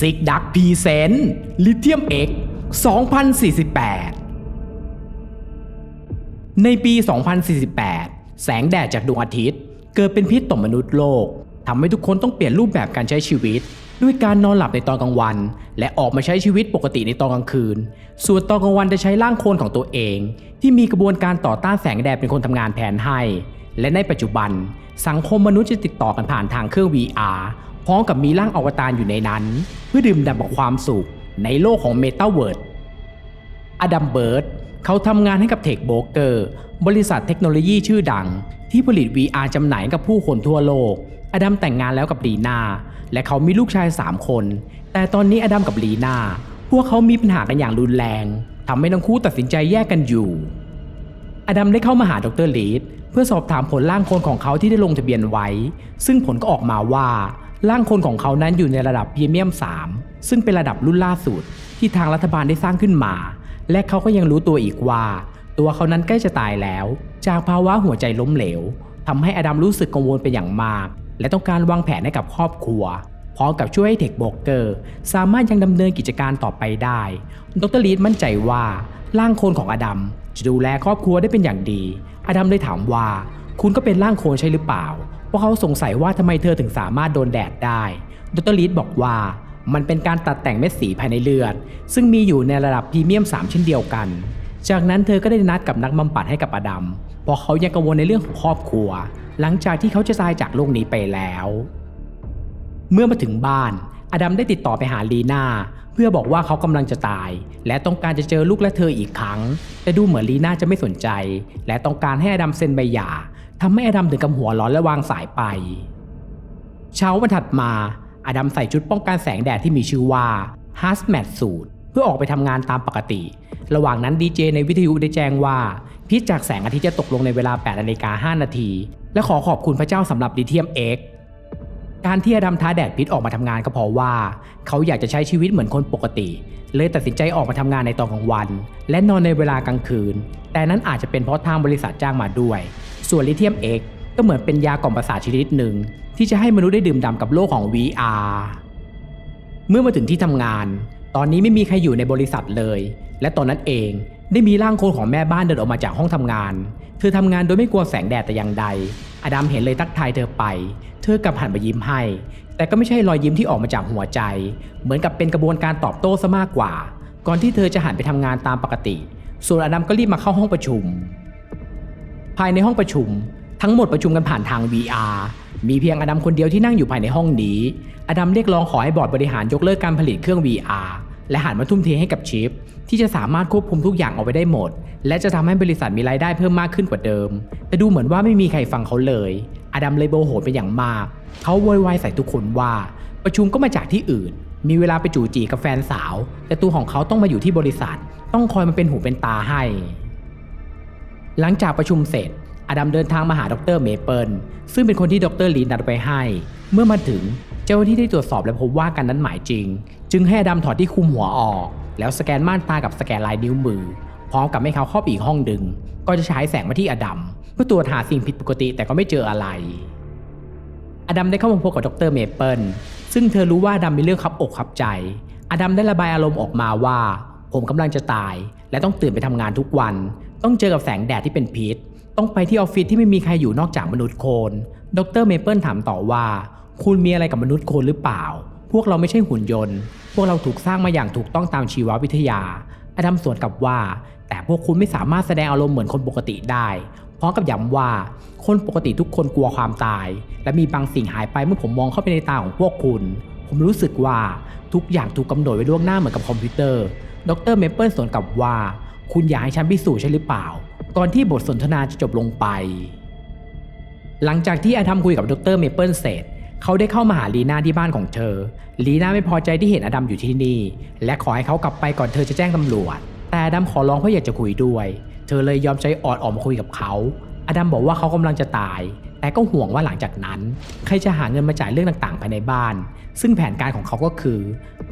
ซิกดักพีเซนลิเทียมเอ็ก2048 ในปี 2048 แสงแดดจากดวงอาทิตย์ เกิดเป็นพิษต่อมนุษย์โลกทำให้ทุกคนต้องเปลี่ยนรูปแบบการใช้ชีวิต ด้วยการนอนหลับในตอนกลางวัน และออกมาใช้ชีวิตปกติในตอนกลางคืน ส่วนตอนกลางวันจะใช้ร่างโคลนของตัวเอง ที่มีกระบวนการต่อต้านแสงแดดเป็นคนทำงานแทนให้ และในปัจจุบัน สังคมมนุษย์จะติดต่อกันผ่านทางเครื่อง VR พร้อมกับมีร่างอวตารอยู่ในนั้น เพื่อดื่มด่ำกับความสุขในโลกของเมตาเวิร์ดอดัมเบิร์ตเขาทำงานให้กับเทคโบเกอร์บริษัทเทคโนโลยีชื่อดัง ที่ผลิต VR จำหน่ายกับผู้คนทั่วโลก อดัมแต่งงานแล้วกับลีนาและเขามีลูกชาย 3 คน แต่ตอนนี้อดัมกับลีนาพวกเขามีปัญหากันอย่างรุนแรงทำให้ทั้งคู่ตัดสินใจแยกกันอยู่ อดัมได้เข้ามาหาดรลีดเพื่อสอบถามผลร่างคนของเขาที่ได้ลงทะเบียนไว้ ซึ่งผลก็ออกมาว่า ร่างคนของเขานั้นอยู่ในระดับพรีเมียม 3 ซึ่งเป็นระดับรุ่นล่าสุดที่ทางรัฐบาลได้สร้างขึ้นมา และเขาก็ยังรู้ตัวอีกว่า ตัวเขานั้นใกล้จะตายแล้ว จากภาวะหัวใจล้มเหลวทำให้อดัมรู้สึกกังวลเป็นอย่างมาก และต้องการวางแผนให้กับครอบครัว พร้อมกับช่วยให้เทคโบกเกอร์สามารถยังดำเนินกิจการต่อไปได้ ดรลีดมั่นใจว่าร่างโคลนของอดัมจะดูแลครอบครัวได้เป็นอย่างดี อดัมเลยถามว่า คุณก็เป็นร่างโคลนใช่หรือเปล่า พราเขาสงสัยว่าทำไมเธอถึงสามารถโดนแดดได้ ดรลีดบอกว่ามันเป็นการตัดแต่งเม็ดสีภายในเลือด ซึ่งมีอยู่ในระดับพรีเมียม 3 เช่นเดียวกัน จากนั้นเธอก็ได้นัดกับนักบำบัดให้กับอดัมเพราะเขายังกังวลในเรื่องของครอบครัว หลังจากที่เขาจะตายจากโลกนี้ไปแล้ว เมื่อมาถึงบ้าน อดัมได้ติดต่อไปหาลีนาเพื่อบอกว่าเขากำลังจะตาย และต้องการจะเจอลูกและเธออีกครั้ง แต่ดูเหมือนลีนาจะไม่สนใจ และต้องการให้อดัมเซ็นใบหย่า ทำให้อดัมถึงกับหัวร้อนและวางสายไป เช้าวันถัดมาอดัมใส่ชุดป้องกันแสงแดดที่มีชื่อว่า Hazmat Suit เพื่อออกไปทำงานตามปกติ ระหว่างนั้นดีเจในวิทยุได้แจ้งว่า พิษจากแสงอาทิตย์จะตกลงในเวลา8นาฬิกา5นาที และขอขอบคุณพระเจ้าสำหรับดีเทียม X การที่อดัมท้าแดดพิษออกมาทำงานก็เพราะว่า เขาอยากจะใช้ชีวิตเหมือนคนปกติ เลยตัดสินใจออกมาทำงานในตอนกลางวัน และนอนในเวลากลางคืน แต่นั้นอาจจะเป็นเพราะทางบริษัทจ้างมาด้วย ส่วนลิเทียม X ก็เหมือนเป็นยากล่อมประสาทชนิดหนึ่งที่จะให้มนุษย์ได้ดื่มด่ำกับโลกของ VR เมื่อมาถึงที่ทำงาน ตอนนี้ไม่มีใครอยู่ในบริษัทเลย และตอนนั้นเองได้มีร่างโคลนของแม่บ้านเดินออกมาจากห้องทำงาน เธอทำงานโดยไม่กลัวแสงแดดแต่อย่างใด อดัมเห็นเลยทักทายเธอไป เธอกลับหันไปยิ้มให้ แต่ก็ไม่ใช่รอยยิ้มที่ออกมาจากหัวใจ เหมือนกับเป็นกระบวนการตอบโต้ซะมากกว่า ก่อนที่เธอจะหันไปทำงานตามปกติ ส่วนอดัมก็รีบมาเข้าห้องประชุม ภายในห้องประชุม ทั้งหมดประชุมกันผ่านทาง VR มีเพียงอดัมคนเดียวที่นั่งอยู่ภายในห้องนี้ อดัมเรียกร้องขอให้บอร์ดบริหารยกเลิกการผลิตเครื่อง VR และหันมาทุ่มเทให้กับชิป ที่จะสามารถควบคุมทุกอย่างเอาไว้ได้หมด และจะทำให้บริษัทมีรายได้เพิ่มมากขึ้นกว่าเดิม แต่ดูเหมือนว่าไม่มีใครฟังเขาเลย อดัมเลยโมโหเป็นอย่างมาก เขาโวยวายใส่ทุกคนว่า ประชุมก็มาจากที่อื่น มีเวลาไปจู่จีกับแฟนสาว แต่ตัวของเขาต้องมาอยู่ที่บริษัท ต้องคอยมาเป็นหูเป็นตาให้ หลังจากประชุมเสร็จ อดัมเดินทางมาหาดรเมเปิลซึ่งเป็นคนที่ดรลีนัดไปให้ เมื่อมาถึงเจ้าหน้าที่ได้ตรวจสอบและพบว่าการนั้นหมายจริง จึงให้อดัมถอดที่คุมหัวออก แล้วสแกนม่านตากับสแกนลายนิ้วมือ พร้อมกับให้เขาเข้าไปอีกห้องดึง ก็จะฉายแสงมาที่อดัมเพื่อตรวจหาสิ่งผิดปกติแต่ก็ไม่เจออะไร อดัมได้เข้ามาพบกับดรเมเปิลซึ่งเธอรู้ว่าอดัมมีเรื่องขับอกขับใจ อดัมได้ระบายอารมณ์ออกมาว่า ผมกำลังจะตาย และต้องตื่นไปทำงานทุกวัน ต้องเจอกับแสงแดดที่เป็นพิษ ต้องไปที่ออฟฟิศที่ไม่มีใครอยู่นอกจากมนุษย์โคลนดรเมเปิลถามต่อว่า คุณมีอะไรกับมนุษย์โคลนหรือเปล่า พวกเราไม่ใช่หุ่นยนต์ พวกเราถูกสร้างมาอย่างถูกต้องตามชีววิทยาอดัมสวนกลับว่า แต่พวกคุณไม่สามารถแสดงอารมณ์เหมือนคนปกติได้พร้อมกับย้ำว่า คนปกติทุกคนกลัวความตาย และมีบางสิ่งหายไปเมื่อผมมองเข้าไปในตาของพวกคุณ ผมรู้สึกว่าทุกอย่างถูกกำหนดไว้ล่วงหน้าเหมือนกับคอมพิวเตอร์ ดรเมเปิลสวนกลับว่า คุณอยากให้ฉันพิสูจน์ใช่หรือเปล่า ก่อนที่บทสนทนาจะจบลงไป หลังจากที่อดัมคุยกับดรเมเปิลเสร็จเขาได้เข้ามาหาลีน่าที่บ้านของเธอ ลีน่าไม่พอใจที่เห็นอดัมอยู่ที่นี่ และขอให้เขากลับไปก่อนเธอจะแจ้งตำรวจ แต่อดัมขอร้องเพราะอยากจะคุยด้วย เธอเลยยอมใจอ่อนออกมาคุยกับเขา อดัมบอกว่าเขากำลังจะตาย แต่ก็ห่วงว่าหลังจากนั้น ใครจะหาเงินมาจ่ายเรื่องต่างๆ ภายในบ้าน ซึ่งแผนการของเขาก็คือ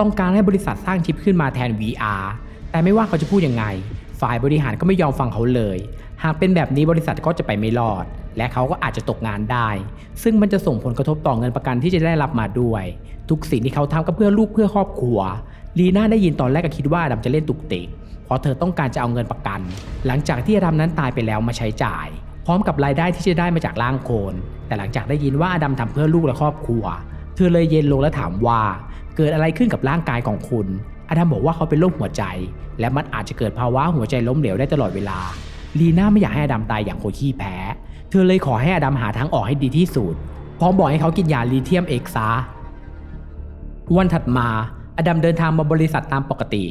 ต้องการให้บริษัทสร้างชิปขึ้นมาแทน VR แต่ไม่ว่าเขาจะพูดยังไง ฝ่ายบริหารก็ไม่ยอมฟังเขาเลย หากเป็นแบบนี้บริษัทก็จะไปไม่รอด และเขาก็อาจจะตกงานได้ ซึ่งมันจะส่งผลกระทบต่อเงินประกันที่จะได้รับมาด้วย ทุกสิ่งที่เขาทำก็เพื่อลูกเพื่อครอบครัว ลีน่าได้ยินตอนแรกก็คิดว่าดัมจะเล่นตุกติก เพราะเธอต้องการจะเอาเงินประกัน หลังจากที่อดัมนั้นตายไปแล้วมาใช้จ่าย พร้อมกับรายได้ที่จะได้มาจากร่างโคน แต่หลังจากได้ยินว่าอดัมทำเพื่อลูกและครอบครัว เธอเลยเย็นลงและถามว่า เกิดอะไรขึ้นกับร่างกายของคุณ อดัมบอกว่าเขาเป็นโรคหัวใจ และมันอาจจะเกิดภาวะหัวใจล้มเหลวได้ตลอดเวลา ลีน่าไม่อยากให้อดัมตายอย่างโคขี้แพ้ เธอเลยขอให้อดัมหาทางออกให้ดีที่สุด พร้อมบอกให้เขากินยาลีเทียมเอกซาวันถัดมา อดัมเดินทางมาบริษัทตามปกติ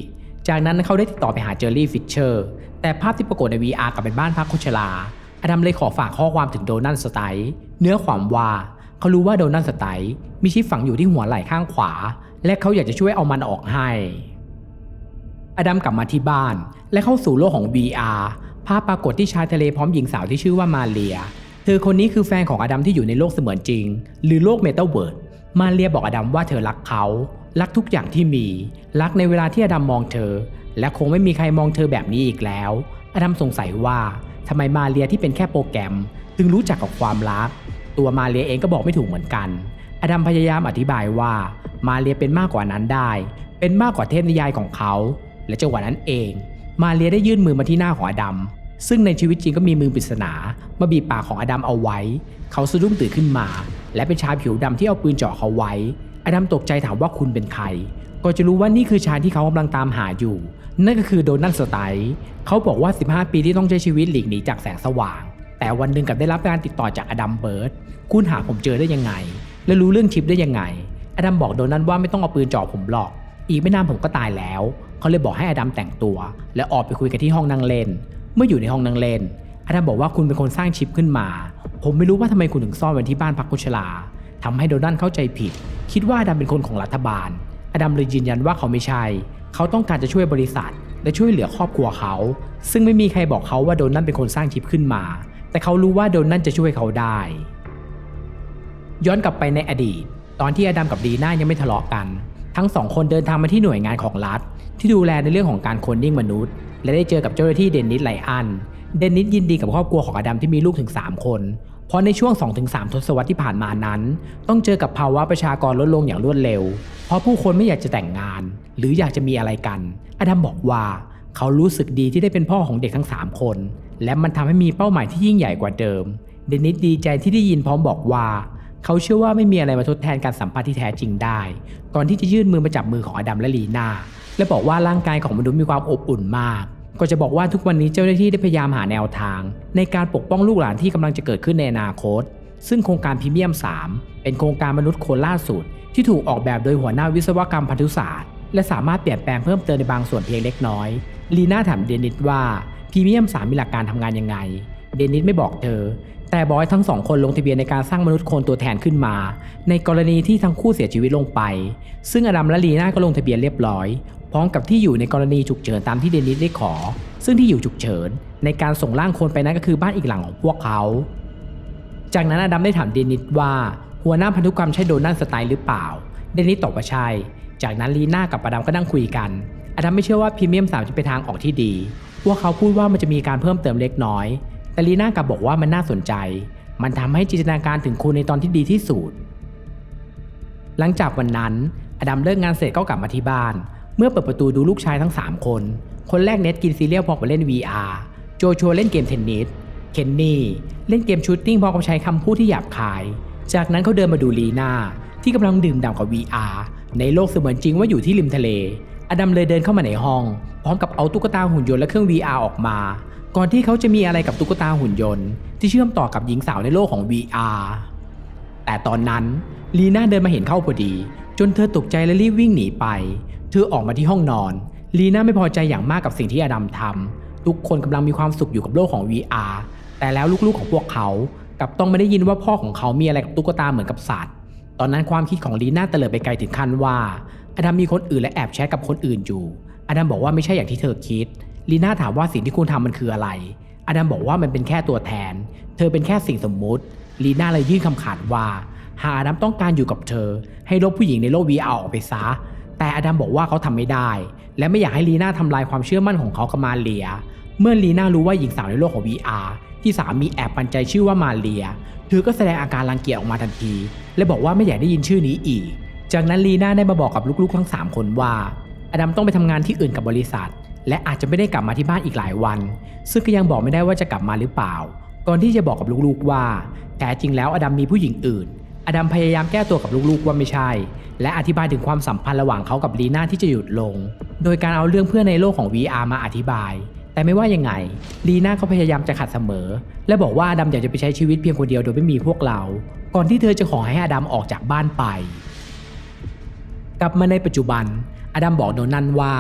จากนั้นเขาได้ติดต่อไปหาเจอรี่ฟิชเชอร์ แต่ภาพที่ปรากฏใน VR กลับเป็นบ้านพักคนชรา อดัมเลยขอฝากข้อความถึงโดนัลด์สไตล์เนื้อความว่าเขารู้ว่าโดนัลด์สไตล์มีชิปฝังอยู่ที่หัวไหล่ข้างขวา และเขาอยากจะช่วยเอามันออกให้ อดัมกลับมาที่บ้าน และเข้าสู่โลกของ VR ภาพปรากฏที่ชายทะเลพร้อมหญิงสาวที่ชื่อว่ามาเรีย เธอคนนี้คือแฟนของอดัมที่อยู่ในโลกเสมือนจริง หรือโลกเมตาเวิร์ด มาเรียบอกอดัมว่าเธอรักเขา รักทุกอย่างที่มี รักในเวลาที่อดัมมองเธอ และคงไม่มีใครมองเธอแบบนี้อีกแล้ว อดัมสงสัยว่าทำไมมาเรียที่เป็นแค่โปรแกรม ถึงรู้จักกับความรัก ตัวมาเรียเองก็บอกไม่ถูกเหมือนกัน อดัมพยายามอธิบายว่ามาเรียเป็นมากกว่านั้นได้ เป็นมากกว่าเทพนิยายของเขา และจังหวะนั้นเอง มาเรียได้ยื่นมือมาที่หน้าของอดัมซึ่งในชีวิตจริงก็มีมือปริศนามาบีบปากของอดัมเอาไว้ เขาสะดุ้งตื่นขึ้นมา และเป็นชายผิวดำที่เอาปืนเจาะเขาไว้ อดัมตกใจถามว่าคุณเป็นใคร ก็จะรู้ว่านี่คือชายที่เขากำลังตามหาอยู่ นั่นก็คือโดนัลด์สไตล์เขาบอกว่า 15 ปีที่ต้องใช้ชีวิตหลีกหนีจากแสงสว่าง แต่วันหนึ่งกับได้รับการติดต่อจากอดัมเบิร์ดคุณหาผมเจอได้ยังไง และรู้เรื่องชิปได้ยังไงอดัมบอกโดนัลว่าไม่ต้องเอาปืนจาะผมหรอก อีกไม่นานผมก็ตายแล้ว เขาเลยบอกให้อดัมแต่งตัว และออกไปคุยกันที่ห้องนั่งเล่น เมื่ออยู่ในห้องนั่งเล่นอดัมบอกว่าคุณเป็นคนสร้างชิปขึ้นมา ผมไม่รู้ว่าทำไมคุณถึงซ่อนไว้ที่บ้านพักคนชราทำให้โดนัลเข้าใจผิด คิดว่าอดัมเป็นคนของรัฐบาล อดัมเลยยืนยันว่าเขาไม่ใช่ เขาต้องการจะช่วยบริษัท และช่วยเหลือครอบครัวเขา ซึ่งไม่มีใครบอกเขาว่าโดนัลเป็นคนสร้างชิปขึ้นมา แต่เขารู้ว่าโดนัลจะช่วยเขาได้ ย้อนกลับไปในอดีต ตอนที่อดัมกับดีน่ายังไม่ทะเลาะกัน ทั้งสองคนเดินทางมาที่หน่วยงานของรัฐ ที่ดูแลในเรื่องของการโคนนิ่งมนุษย์ และได้เจอกับเจ้าหน้าที่เดนนิสไลอัน เดนนิสยินดีกับครอบครัวของอดัมที่มีลูกถึง 3 คน เพราะในช่วง 2-3 ทศวรรษที่ผ่านมานั้น ต้องเจอกับภาวะประชากรลดลงอย่างรวดเร็ว เพราะผู้คนไม่อยากจะแต่งงาน หรืออยากจะมีอะไรกัน อดัมบอกว่าเขารู้สึกดีที่ได้เป็นพ่อของเด็กทั้ง 3 คน และมันทำให้มีเป้าหมายที่ยิ่งใหญ่กว่าเดิม เดนนิสดีใจที่ได้ยินพร้อมบอกว่า เขาเชื่อว่าไม่มีอะไรมาทดแทนการสัมผัสที่แท้จริงได้ ก่อนที่จะยื่นมือมาจับมือของอดัมและลีนาและบอกว่าร่างกายของมนุษย์มีความอบอุ่นมาก ก็จะบอกว่าทุกวันนี้เจ้าหน้าที่ได้พยายามหาแนวทาง ในการปกป้องลูกหลานที่กำลังจะเกิดขึ้นในอนาคต ซึ่งโครงการพรีเมียม 3 เป็นโครงการมนุษย์คนล่าสุด ที่ถูกออกแบบโดยหัวหน้าวิศวกรรมพันธุศาสตร์ และสามารถเปลี่ยนแปลงเพิ่มเติมในบางส่วนเพียงเล็กน้อยลีน่าถามเดนิสว่าพรีเมียม 3 มีหลักการทำงานยังไง เดนิสไม่บอกเธอ แต่บอยทั้งสองคนลงทะเบียนในการสร้างมนุษย์โคลนตัวแทนขึ้นมา ในกรณีที่ทั้งคู่เสียชีวิตลงไป ซึ่งอดัมและลีน่าก็ลงทะเบียนเรียบร้อย พร้อมกับที่อยู่ในกรณีฉุกเฉินตามที่เดนิสได้ขอ ซึ่งที่อยู่ฉุกเฉิน ในการส่งร่างโคลนไปนั้นก็คือบ้านอีกหลังของพวกเขา จากนั้นอดัมได้ถามเดนิสว่า หัวหน้าพันธุกรรมใช่โดนัลด์สไตล์หรือเปล่า เดนิสตอบว่าใช่ จากนั้นลีน่ากับอดัมก็นั่งคุยกัน อดัมไม่เชื่อว่าพรีเมียมสามจะเป็นทางออกที่ดี พวกเขาพูดว่ามันจะมีการเพิ่มเติมเล็กน้อย แต่ลีน่ากลับบอกว่ามันน่าสนใจ มันทำให้จินตนาการถึงคุณในตอนที่ดีที่สุด หลังจากวันนั้น อดัมเลิกงานเสร็จก็กลับมาที่บ้าน เมื่อเปิดประตูดูลูกชายทั้ง 3 คน คนแรกเน็ตกินซีเรียลพร้อมกับเล่น VR โจโชเล่นเกมเทนนิส เคนนี่เล่นเกมชูตติ้งพร้อมกับใช้คำพูดที่หยาบคาย จากนั้นเขาเดินมาดูลีน่าที่กำลังดื่มด่ำกับ VR ในโลกเสมือนจริงว่าอยู่ที่ริมทะเล อดัมเลยเดินเข้ามาในห้อง พร้อมกับเอาตุ๊กตาหุ่นยนต์และเครื่อง VR ออกมา ก่อนที่เขาจะมีอะไรกับตุ๊กตาหุ่นยนต์ ที่เชื่อมต่อกับหญิงสาวในโลกของ VR แต่ตอนนั้นลีน่าเดินมาเห็นเข้าพอดี จนเธอตกใจและรีบวิ่งหนีไป เธอออกมาที่ห้องนอนลีน่าไม่พอใจอย่างมากกับสิ่งที่อดัมทำทุกคนกำลังมีความสุขอยู่กับโลกของ VR แต่แล้วลูกๆของพวกเขากับต้องไม่ได้ยินว่าพ่อของเขามีอะไรกับตุ๊กตาเหมือนกับสัตว์ตอนนั้นความคิดของลีน่าเตลิดไปไกลถึงขั้นว่าอดัมมีคนอื่นและแอบแชทกับคนอื่นอยู่อดัมบอกว่าไม่ใช่อย่างที่เธอคิด ลีน่าถามว่าสิ่งที่คุณทำมันคืออะไร อดัมบอกว่ามันเป็นแค่ตัวแทน เธอเป็นแค่สิ่งสมมุติ ลีน่าเลยยื่นคำขาดว่า หากอดัมต้องการอยู่กับเธอ ให้ลบผู้หญิงในโลก VR ออกไปซะ แต่อดัมบอกว่าเขาทำไม่ได้ และไม่อยากให้ลีน่าทำลายความเชื่อมั่นของเขากับมาเลีย เมื่อลีน่ารู้ว่าหญิงสาวในโลกของ VR ที่สามีแอบปันใจชื่อว่ามาเรีย เธอก็แสดงอาการรังเกียจออกมาทันที และบอกว่าไม่อยากได้ยินชื่อนี้อีก จากนั้นลีน่าได้มาบอกกับลูกๆทั้ง 3 คนว่าอดัมต้องไปทำงานที่อื่นกับบริษัท และอาจจะไม่ได้กลับมาที่บ้านอีกหลายวัน ซึ่งก็ยังบอกไม่ได้ว่าจะกลับมาหรือเปล่า ก่อนที่จะบอกกับลูกๆว่า แท้จริงแล้วอดัมมีผู้หญิงอื่น อดัมพยายามแก้ตัวกับลูกๆว่าไม่ใช่ และอธิบายถึงความสัมพันธ์ระหว่างเขากับลีน่าที่จะหยุดลง โดยการเอาเรื่องเพื่อนในโลกของ VR มาอธิบาย แต่ไม่ว่ายังไง ลีน่าก็พยายามจะขัดเสมอ และบอกว่าอดัมอยากจะไปใช้ชีวิตเพียงคนเดียวโดยไม่มีพวกเรา ก่อนที่เธอจะขอให้อดัมออกจากบ้านไป กลับมาในปัจจุบัน อดัมบอกโดนันว่า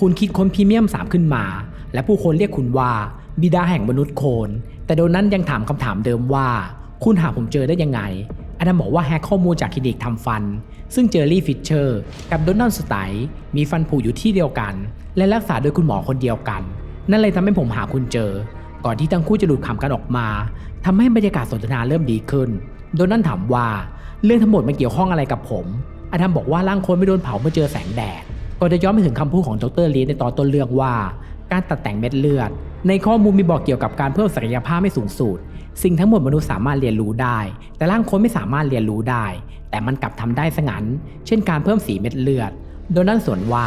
คุณคิดค้นพรีเมียม3ขึ้นมา และผู้คนเรียกคุณว่าบิดาแห่งมนุษย์โคน แต่โดนั้นยังถามคำถามเดิมว่า คุณหาผมเจอได้ยังไงอดัมบอกว่าแฮกข้อมูลจากคลินิกทำฟัน ซึ่งเจอรี่ฟิชเชอร์ กับโดนัลด์สไตน์มีฟันผุอยู่ที่เดียวกัน และรักษาโดยคุณหมอคนเดียวกัน นั่นเลยทำให้ผมหาคุณเจอ ก่อนที่ทั้งคู่จะหลุดคำกันออกมาทำให้บรรยากาศสนทนาเริ่มดีขึ้น โดนัลด์ถามว่าเรื่องทั้งหมดมันเกี่ยวข้องอะไรกับผมอดัมบอกว่าร่างคนไม่โดนเผาเมื่อเจอแสงแดด ก็จะย้อนไปถึงคำพูดของดรลีในตอนต้นเรื่องว่า การตัดแต่งเม็ดเลือด ในข้อมูลมีบอกเกี่ยวกับการเพิ่มศักยภาพให้สูงสุดสิ่งทั้งหมดมนุษย์สามารถเรียนรู้ได้ แต่ร่างคนไม่สามารถเรียนรู้ได้ แต่มันกลับทำได้ซะงั้น เช่นการเพิ่มสีเม็ดเลือด โดนัลด์สวนว่า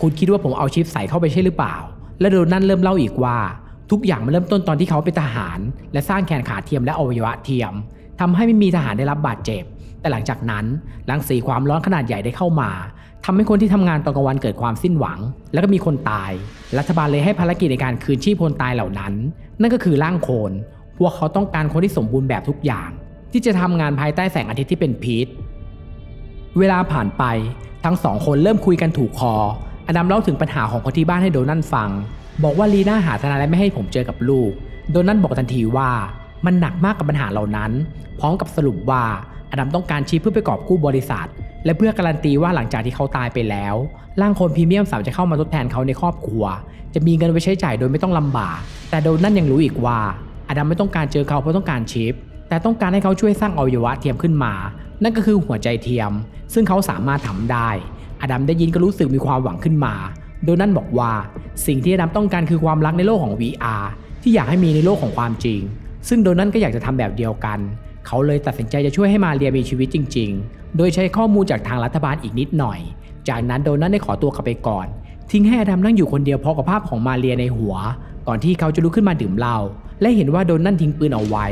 คุณคิดว่าผมเอาชิปใส่เข้าไปใช่หรือเปล่า และโดนัลด์เริ่มเล่าอีกว่า ทุกอย่างมันเริ่มต้นตอนที่เขาเป็นทหาร และสร้างแขนขาเทียมและอวัยวะเทียมทำให้ไม่มีทหารได้รับบาดเจ็บ แต่หลังจากนั้นรังสีความร้อนขนาดใหญ่ได้เข้ามา ทำให้คนที่ทำงานตอนกลางวันเกิดความสิ้นหวัง แล้วก็มีคนตาย รัฐบาลเลยให้ภารกิจในการคืนชีพคนตายเหล่านั้น นั่นก็คือร่างโคน พวกเขาต้องการคนที่สมบูรณ์แบบทุกอย่าง ที่จะทำงานภายใต้แสงอาทิตย์ที่เป็นพิษเวลาผ่านไปทั้งสองคนเริ่มคุยกันถูกคอ อดัมเล่าถึงปัญหาของคนที่บ้านให้โดนัลฟัง บอกว่าลีน่าหาทนายและไม่ให้ผมเจอกับลูก โดนัลบอกทันทีว่ามันหนักมากกับปัญหาเหล่านั้น พร้อมกับสรุปว่าอดัมต้องการชี้เพื่อไปกอบกู้บริษัท และเพื่อการันตีว่าหลังจากที่เขาตายไปแล้ว ร่างคนพรีเมียมสามจะเข้ามาทดแทนเขาในครอบครัว จะมีเงินไว้ใช้จ่ายโดยไม่ต้องลำบาก แต่โดนัลยังรู้อีกว่า อดัมไม่ต้องการเจอเขาเพราะต้องการชิป แต่ต้องการให้เขาช่วยสร้างอวัยวะเทียมขึ้นมา นั่นก็คือหัวใจเทียม ซึ่งเขาสามารถทำได้ อดัมได้ยินก็รู้สึกมีความหวังขึ้นมา โดนัลบอกว่า สิ่งที่อดัมต้องการคือความรักในโลกของ VR ที่อยากให้มีในโลกของความจริง ซึ่งโดนัลก็อยากจะทำแบบเดียวกัน เขาเลยตัดสินใจจะช่วยให้มาเรียมีชีวิตจริง ๆ โดยใช้ข้อมูลจากทางรัฐบาลอีกนิดหน่อย จากนั้นโดนัลได้ขอตัวกลับไปก่อน ทิ้งให้อดัมนั่งอยู่คนเดียวพร้อกับภาพของมาเรียในหัว ก่อนที่เขาจะลุกขึ้นมาดื่มเหล้าและเห็นว่าโดนัลทิ้งปืนเอาไว้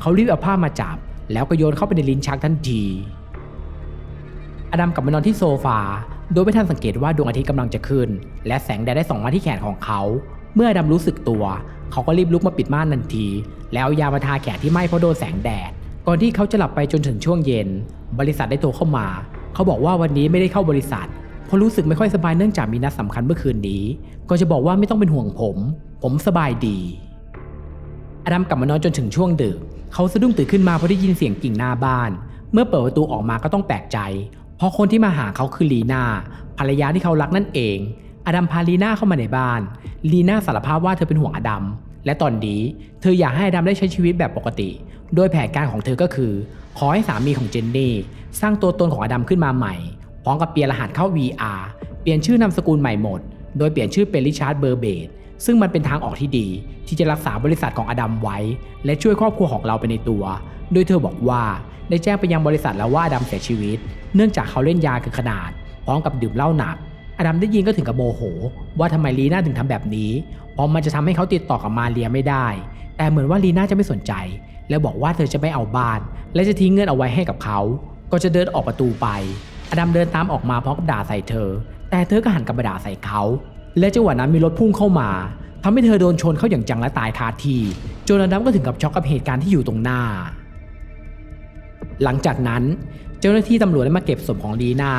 เขารีบเอาผ้ามาจับ แล้วก็โยนเข้าไปในลิ้นชักทันที อดัมกลับมานอนที่โซฟา โดยไม่ทันสังเกตว่าดวงอาทิตย์กำลังจะขึ้น และแสงแดดได้ส่องมาที่แขนของเขา เมื่ออดัมรู้สึกตัว เขาก็รีบลุกมาปิดม่านทันที แล้วยามาทาแขนที่ไหม้เพราะโดนแสงแดด ก่อนที่เขาจะหลับไปจนถึงช่วงเย็น บริษัทได้โทรเข้ามา เขาบอกว่าวันนี้ไม่ได้เข้าบริษัทเพราะรู้สึกไม่ค่อยสบายเนื่องจากมีนัดสำคัญเมื่อคืนนี้ ก็จะบอกว่าไม่ต้องเป็นห่วงผม ผมสบายดี อดัมกลับมานอนจนถึงช่วงดึก เขาสะดุ้งตื่นขึ้นมาเพราะได้ยินเสียงกิ่งหน้าบ้าน เมื่อเปิดประตูออกมาก็ต้องแปลกใจ เพราะคนที่มาหาเขาคือลีนาภรรยาที่เขารักนั่นเอง อดัมพาลีนาเข้ามาในบ้าน ลีนาสารภาพว่าเธอเป็นห่วงอดัม และตอนนี้เธออยากให้อดัมได้ใช้ชีวิตแบบปกติ โดยแผนการของเธอก็คือ ขอให้สามีของเจนนี่สร้างตัวตนของอดัมขึ้นมาใหม่ พร้อมกับเปลี่ยนรหัสเข้า VR เปลี่ยนชื่อนามสกุลใหม่หมด โดยเปลี่ยนชื่อเป็นริชาร์ดเบอร์เบดซึ่งมันเป็นทางออกที่ดี ที่จะรักษาบริษัทของอดัมไว้ และช่วยครอบครัวของเราไปในตัว โดยเธอบอกว่าได้แจ้งไปยังบริษัทแล้วว่าอดัมเสียชีวิต เนื่องจากเขาเล่นยาเกินขนาด พร้อมกับดื่มเหล้าหนักอดัมได้ยินก็ถึงกับโมโห ว่าทำไมลีน่าถึงทำแบบนี้ เพราะมันจะทำให้เขาติดต่อกับมาเรียไม่ได้ แต่เหมือนว่าลีน่าจะไม่สนใจ และบอกว่าเธอจะไม่เอาบ้าน และจะทิ้งเงินเอาไว้ให้กับเขา ก็จะเดินออกประตูไป อดัมเดินตามออกมาพร้อมกับด่าใส่เธอ แต่เธอก็หันกลับมาด่าใส่เขา และจังหวะนั้นมีรถพุ่งเข้ามาทำให้เธอโดนชนเข้าอย่างจังและตายคาที่จนอดัมก็ถึงกับช็อกกับเหตุการณ์ที่อยู่ตรงหน้า หลังจากนั้นเจ้าหน้าที่ตำรวจได้มาเก็บศพของลีน่า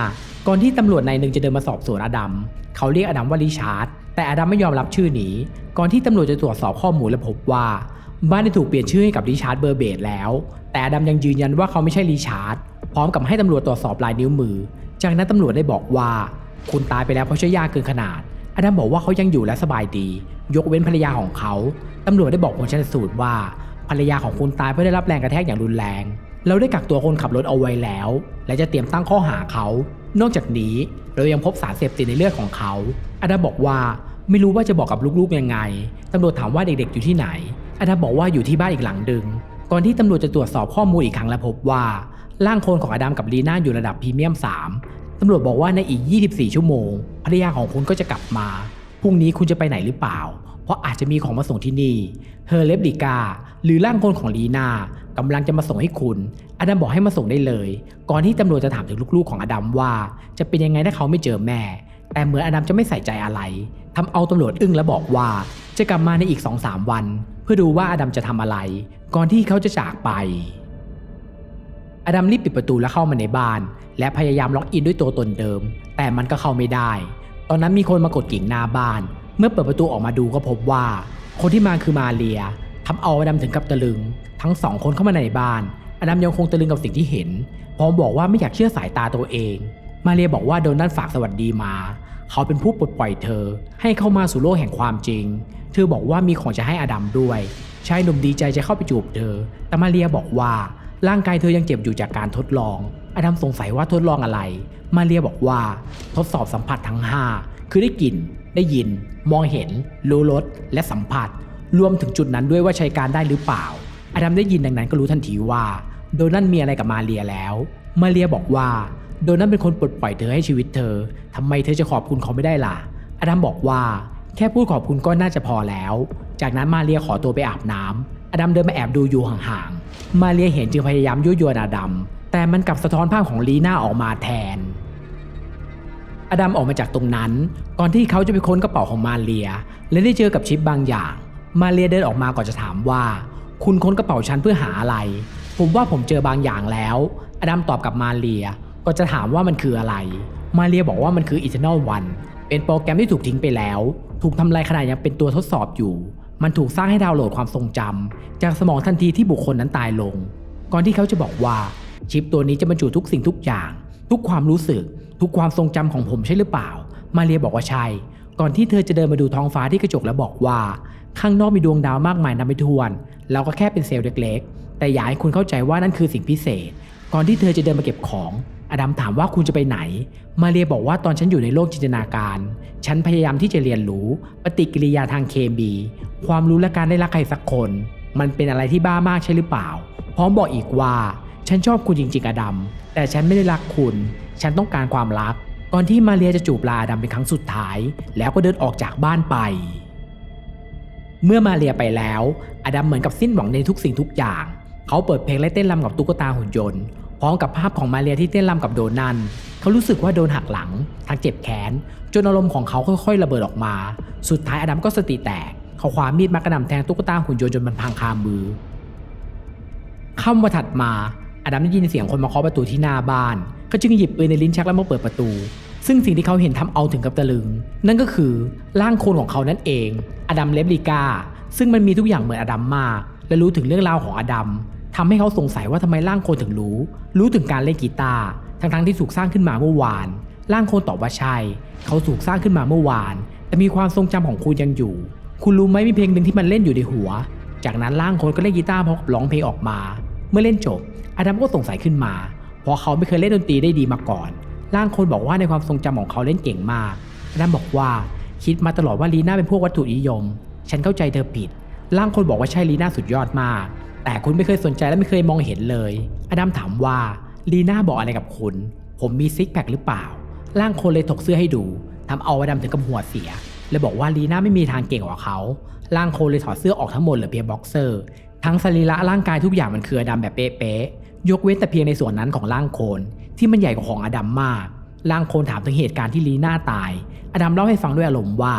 ก่อนที่ตำรวจนายหนึ่งจะเดินมาสอบสวนอดัม เขาเรียกอดัมว่าริชาร์ด แต่อดัมไม่ยอมรับชื่อนี้ก่อนที่ตำรวจจะตรวจสอบข้อมูลและพบว่า บ้านได้ถูกเปลี่ยนชื่อให้กับริชาร์ดเบอร์เบดแล้ว แต่อดัมยังยืนยันว่าเขาไม่ใช่ริชาร์ดพร้อมกับให้ตำรวจตรวจสอบลายนิ้วมือ จากนั้นตำรวจได้บอกว่า คุณตายไปแล้วเพราะใช้ยาเกินขนาด อดัมบอกว่าเขายังอยู่และสบายดี ยกเว้นภรรยาของเขา ตำรวจได้บอกผลชันสูตรว่าภรรยาของคุณตายเพราะได้รับแรงกระแทกอย่างรุนแรง เราได้กักตัวคนขับรถเอาไว้แล้ว และจะเตรียมตั้งข้อหาเขา นอกจากนี้เรายังพบสารเสพติดในเลือดของเขา อดัมบอกว่าไม่รู้ว่าจะบอกกับลูกๆยังไง ตำรวจถามว่าเด็กๆอยู่ที่ไหน อดัมบอกว่าอยู่ที่บ้านอีกหลังดึง ก่อนที่ตำรวจจะตรวจสอบข้อมูลอีกครั้งและพบว่าร่างโคลนของอดัมกับลีน่าอยู่ระดับพรีเมียม 3 ตำรวจบอกว่าในอีก 24 ชั่วโมงภรรยาของคุณก็จะกลับมา พรุ่งนี้คุณจะไปไหนหรือเปล่า เพราะอาจจะมีของมาส่งที่นี่ เฮอร์เลฟลิกา หรือร่างโคลนของลีน่ากำลังจะมาส่งให้คุณอดัมบอกให้มาส่งได้เลย ก่อนที่ตำรวจจะถามถึงลูกๆของอดัมว่า จะเป็นยังไงถ้าเขาไม่เจอแม่ แต่เหมือนอดัมจะไม่ใส่ใจอะไรทำเอาตำรวจอึ้งและบอกว่าจะกลับมาในอีก 2-3 วัน เพื่อดูว่าอดัมจะทำอะไร ก่อนที่เขาจะจากไป อดัมรีบปิดประตูและเข้ามาในบ้าน และพยายามล็อกอินด้วยตัวตนเดิม แต่มันก็เข้าไม่ได้ ตอนนั้นมีคนมากดกิ่งหน้าบ้าน เมื่อเปิดประตูออกมาดูก็พบว่า คนที่มาคือมาเรียทำเอาอดัมถึงกับตะลึง ทั้งสองคนเข้ามาในบ้าน อดัมยังคงตะลึงกับสิ่งที่เห็น พร้อมบอกว่าไม่อยากเชื่อสายตาตัวเอง มาเรียบอกว่าโดนัทฝากสวัสดีมา เขาเป็นผู้ปลดปล่อยเธอ ให้เข้ามาสู่โลกแห่งความจริง เธอบอกว่ามีของจะให้อดัมด้วย ชายหนุ่มดีใจจะเข้าไปจูบเธอ แต่มาเรียบอกว่าร่างกายเธอยังเจ็บอยู่จากการทดลอง อดัมสงสัยว่าทดลองอะไร มาเรียบอกว่า ทดสอบสัมผัสทั้ง 5 คือได้กลิ่น ได้ยิน มองเห็น รู้รส และสัมผัส รวมถึงจุดนั้นด้วยว่าใช้การได้หรือเปล่า อดัมได้ยินดังนั้นก็รู้ทันทีว่า โดนัทมีอะไรกับมาเรียแล้ว มาเรียบอกว่า โดนัทเป็นคนปลดปล่อยเธอให้ชีวิตเธอทำไมเธอจะขอบคุณเขาไม่ได้ล่ะ อดัมบอกว่า แค่พูดขอบคุณก็น่าจะพอแล้ว จากนั้นมาเรียขอตัวไปอาบน้ำอดัมเดินมาแอบดูอยู่ห่างๆ มาเรียเห็นจึงพยายามยั่วยวนอดัม แต่มันกลับสะท้อนภาพของลีน่าออกมาแทน อดัมออกมาจากตรงนั้น ก่อนที่เขาจะไปค้นกระเป๋าของมาเรีย และได้เจอกับชิปบางอย่าง มาเรียเดินออกมาก่อนจะถามว่า คุณค้นกระเป๋าฉันเพื่อหาอะไร ผมว่าผมเจอบางอย่างแล้ว อดัมตอบกับมาเรีย ก็จะถามว่ามันคืออะไร มาเรียบอกว่ามันคือ Eternal One เป็นโปรแกรมที่ถูกทิ้งไปแล้ว ถูกทำลายขณะยังเป็นตัวทดสอบอยู่ มันถูกสร้างให้ดาวน์โหลดความทรงจำจากสมองทันทีที่บุคคลนั้นตายลง ก่อนที่เขาจะบอกว่า ชิปตัวนี้จะบรรจุทุกสิ่งทุกอย่าง ทุกความรู้สึก ทุกความทรงจำของผมใช่หรือเปล่า มาเรียบอกว่าใช่ ก่อนที่เธอจะเดินมาดูท้องฟ้าที่กระจกแล้วบอกว่า ข้างนอกมีดวงดาวมากมายนับไม่ถ้วน เราก็แค่เป็นเซลล์เล็ก ๆ แต่อยากให้คุณเข้าใจว่านั่นคือสิ่งพิเศษ ก่อนที่เธอจะเดินมาเก็บของ อดัมถามว่าคุณจะไปไหน มาเรียบอกว่าตอนฉันอยู่ในโลกจินตนาการ ฉันพยายามที่จะเรียนรู้ ปฏิกิริยาทางเคมีความรู้และการได้รักใครสักคน มันเป็นอะไรที่บ้ามากใช่หรือเปล่า พร้อมบอกอีกว่า ฉันชอบคุณจริงๆอดัม แต่ฉันไม่ได้รักคุณ ฉันต้องการความรัก ก่อนที่มาเรียจะจูบลาอดัมเป็นครั้งสุดท้าย แล้วก็เดินออกจากบ้านไป เมื่อมาเรียไปแล้ว อดัมเหมือนกับสิ้นหวังในทุกสิ่งทุกอย่าง เขาเปิดเพลงและเต้นรำกับตุ๊กตาหุ่นยนต์ พร้อมกับภาพของมาเรียที่เต้นรำกับโดนันเขารู้สึกว่าโดนหักหลังทั้งเจ็บแขน จนอารมณ์ของเขาค่อยๆ ระเบิดออกมา สุดท้ายอดัมก็สติแตก เขาคว้ามีดมากระหน่ำแทงตุ๊กตาหุ่นยนต์จนมันพังคามือค่ำวันถัดมาอดัมได้ยินเสียงคนมาเคาะประตูที่หน้าบ้านเขาจึงหยิบปืนในลิ้นชักแล้วมาเปิดประตู ซึ่งสิ่งที่เขาเห็นทำเอาถึงกับตะลึง นั่นก็คือร่างโคลนของเขานั่นเอง อดัมเลฟลิกาซึ่งมันมีทุกอย่างเหมือนอดัมมาก และรู้ถึงเรื่องราวของอดัม ทำให้เขาสงสัยว่าทำไมร่างโคนถึงรู้ รู้ถึงการเล่นกีตาร์ทั้งๆที่ถูกสร้างขึ้นมาเมื่อวาน ร่างโคนตอบว่าใช่ เขาถูกสร้างขึ้นมาเมื่อวาน แต่มีความทรงจำของคุณยังอยู่ คุณรู้ไหมมีเพลงหนึ่งที่มันเล่นอยู่ในหัว จากนั้นร่างโคนก็เล่นกีตาร์พร้อมกับร้องเพลงออกมา เมื่อเล่นจบอดัมก็สงสัยขึ้นมา เพราะเขาไม่เคยเล่นดนตรีได้ดีมาก่อน ร่างโคนบอกว่าในความทรงจำของเขาเล่นเก่งมากอดัมบอกว่าคิดมาตลอดว่าลีน่าเป็นพวกวัตถุนิยม ฉันเข้าใจเธอผิด ร่างคนบอกว่าใช่ลีน่าสุดยอดมาก แต่คุณไม่เคยสนใจและไม่เคยมองเห็นเลยอดัมถามว่าลีน่าบอกอะไรกับคุณ ผมมีซิกแพคหรือเปล่า ร่างโคลนเลยถกเสื้อให้ดูทำเอาอดัมถึงกับหัวเสียและบอกว่าลีน่าไม่มีทางเก่งกว่าเขาร่างโคลนเลยถอดเสื้อออกทั้งหมดเหลือเพียงบ็อกเซอร์ ทั้งสรีระร่างกายทุกอย่างมันคืออดัมแบบเป๊ะๆ ยกเว้นแต่เพียงในส่วนนั้นของร่างโคลนที่มันใหญ่กว่าของอดัมมาก ร่างโคลนถามถึงเหตุการณ์ที่ลีน่าตาย อดัมเล่าให้ฟังด้วยอารมณ์ว่า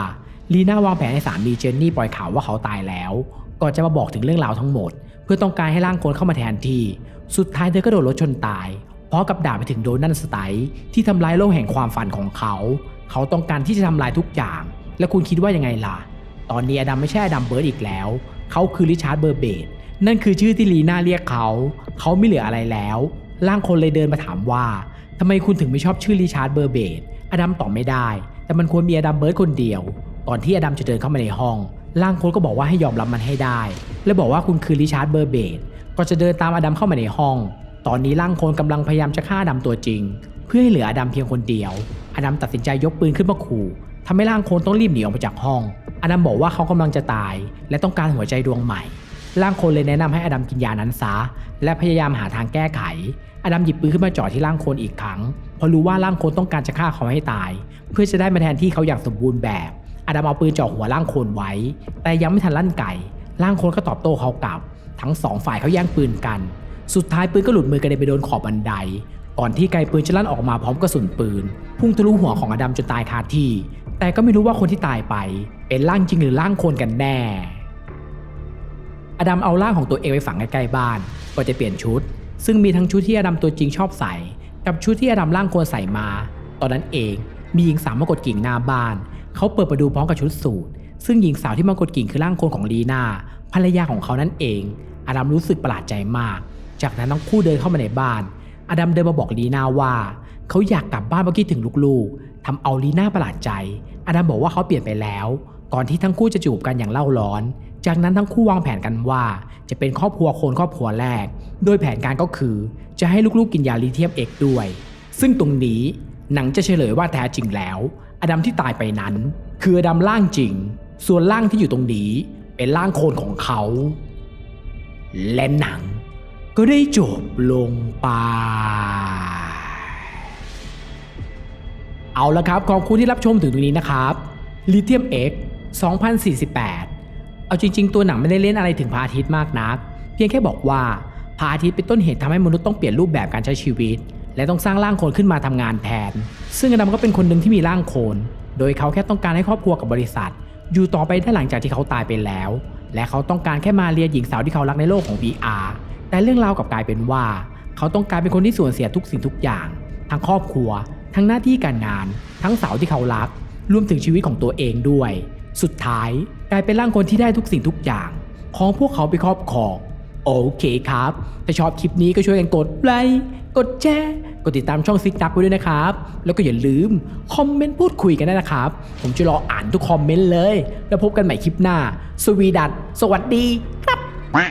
ลีน่าวางแผนให้สามีเจนนี่ปล่อยข่าวว่าเขาตายแล้ว ก่อนจะมาบอกถึงเรื่องราวทั้งหมด เพื่อต้องการให้ร่างคนเข้ามาแทนที่ สุดท้ายเธอก็โดนรถชนตาย พร้อมกับด่าไปถึงโดนันสไตที่ทำลายโลกแห่งความฝันของเขา เขาต้องการที่จะทำลายทุกอย่าง และคุณคิดว่ายังไงล่ะ ตอนนี้อดัมไม่ใช่อดัมเบิร์ดอีกแล้ว เขาคือริชาร์ดเบอร์เบดนั่นคือชื่อที่ลีน่าเรียกเขา เขาไม่เหลืออะไรแล้ว ร่างคนเลยเดินมาถามว่าทำไมคุณถึงไม่ชอบชื่อริชาร์ดเบอร์เบดอดัมตอบไม่ได้ แต่มันควรมีอดัมเบิร์ดคนเดียว ก่อนที่อดัมจะเดินเข้ามาในห้อง ร่างคนก็บอกว่าให้ยอมรับมันให้ได้ และบอกว่าคุณคือริชาร์ดเบอร์เบดก็จะเดินตามอดัมเข้ามาในห้อง ตอนนี้ร่างคนกำลังพยายามจะฆ่าอดัมตัวจริง เพื่อให้เหลืออดัมเพียงคนเดียวอดัมตัดสินใจยกปืนขึ้นมาขู่ทำให้ร่างโคลนต้องรีบหนีออกมาจากห้อง อดัมบอกว่าเขากำลังจะตาย และต้องการหัวใจดวงใหม่ร่างโคลนเลยแนะนำให้อดัมกินยานั้นซะ และพยายามหาทางแก้ไข อดัมหยิบปืนขึ้นมาจ่อที่ร่างโคลนอีกครั้งเพราะรู้ว่าร่างโคลนต้องการจะฆ่าเขาให้ตาย เพื่อจะได้มาแทนที่เขาอย่างสมบูรณ์แบบ อดัมเอาปืนจ่อหัวร่างโคนไว้ แต่ยังไม่ทันลั่นไก่ร่างโคนก็ตอบโต้เขากลับ ทั้งสองฝ่ายเขาแย่งปืนกัน สุดท้ายปืนก็หลุดมือกระเด็นไปโดนขอบบันได ก่อนที่ไกปืนจะลั่นออกมาพร้อมกระสุนปืน พุ่งทะลุหัวของอดัมจนตายคาที่ แต่ก็ไม่รู้ว่าคนที่ตายไป เป็นร่างจริงหรือร่างโคนกันแน่อดัมเอาร่างของตัวเองไปฝังใกล้ๆบ้านก็จะเปลี่ยนชุด ซึ่งมีทั้งชุดที่อดัมตัวจริงชอบใส่ กับชุดที่อดัมร่างโคนใส่มา ตอนนั้นเองมีหญิงสาวมากดกิ่งหน้าบ้าน เขาเปิดประตูพร้อมกับชุดสูทซึ่งหญิงสาวที่มากดกิ่งคือร่างโคนของลีนาภรรยาของเขานั่นเอง อดัมรู้สึกประหลาดใจมาก จากนั้นทั้งคู่เดินเข้ามาในบ้าน อดัมเดินมาบอกลีนาว่า เขาอยากกลับบ้านเพราะคิดถึงลูกๆทำเอาลีนาประหลาดใจ อดัมบอกว่าเขาเปลี่ยนไปแล้ว ก่อนที่ทั้งคู่จะจูบกันอย่างเล่าร้อน จากนั้นทั้งคู่วางแผนกันว่า จะเป็นครอบครัวโคนครอบครัวแรก โดยแผนการก็คือ จะให้ลูกๆกินยาลิเทียมเอกด้วย ซึ่งตรงนี้หนังจะเฉลยว่าแท้จริงแล้ว อดัมที่ตายไปนั้น คืออดัมร่างจริง ส่วนร่างที่อยู่ตรงนี้เป็นร่างโคลนของเขา และหนังก็ได้จบลงไป เอาละครับ ขอบคุณที่รับชมถึงตรงนี้นะครับ Lithium X 2048 เอาจริง ๆ ตัวหนังไม่ได้เล่นอะไรถึงพระอาทิตย์มากนัก เพียงแค่บอกว่าพระอาทิตย์เป็นต้นเหตุทำให้มนุษย์ต้องเปลี่ยนรูปแบบการใช้ชีวิต และต้องสร้างร่างโคลนขึ้นมาทำงานแทน ซึ่งอดัมก็เป็นคนหนึ่งที่มีร่างโคลนโดยเขาแค่ต้องการให้ครอบครัวกับบริษัท อยู่ต่อไปได้หลังจากที่เขาตายไปแล้ว และเขาต้องการแค่มาเรียหญิงสาวที่เขารักในโลกของ VR แต่เรื่องราวกับกลายเป็นว่า เขาต้องกลายเป็นคนที่สูญเสียทุกสิ่งทุกอย่าง ทั้งครอบครัว ทั้งหน้าที่การงาน ทั้งสาวที่เขารัก รวมถึงชีวิตของตัวเองด้วย สุดท้ายกลายเป็นร่างคนที่ได้ทุกสิ่งทุกอย่าง ของพวกเขาไปครอบครอง โอเคครับ ถ้าชอบคลิปนี้ก็ช่วยกันกดไลค์กดแชร์กดติดตามช่องซิกดักไว้ด้วยนะครับ แล้วก็อย่าลืมคอมเมนต์พูดคุยกันได้นะครับ ผมจะรออ่านทุกคอมเมนต์เลย แล้วพบกันใหม่คลิปหน้า สวีดัตสวัสดีครับ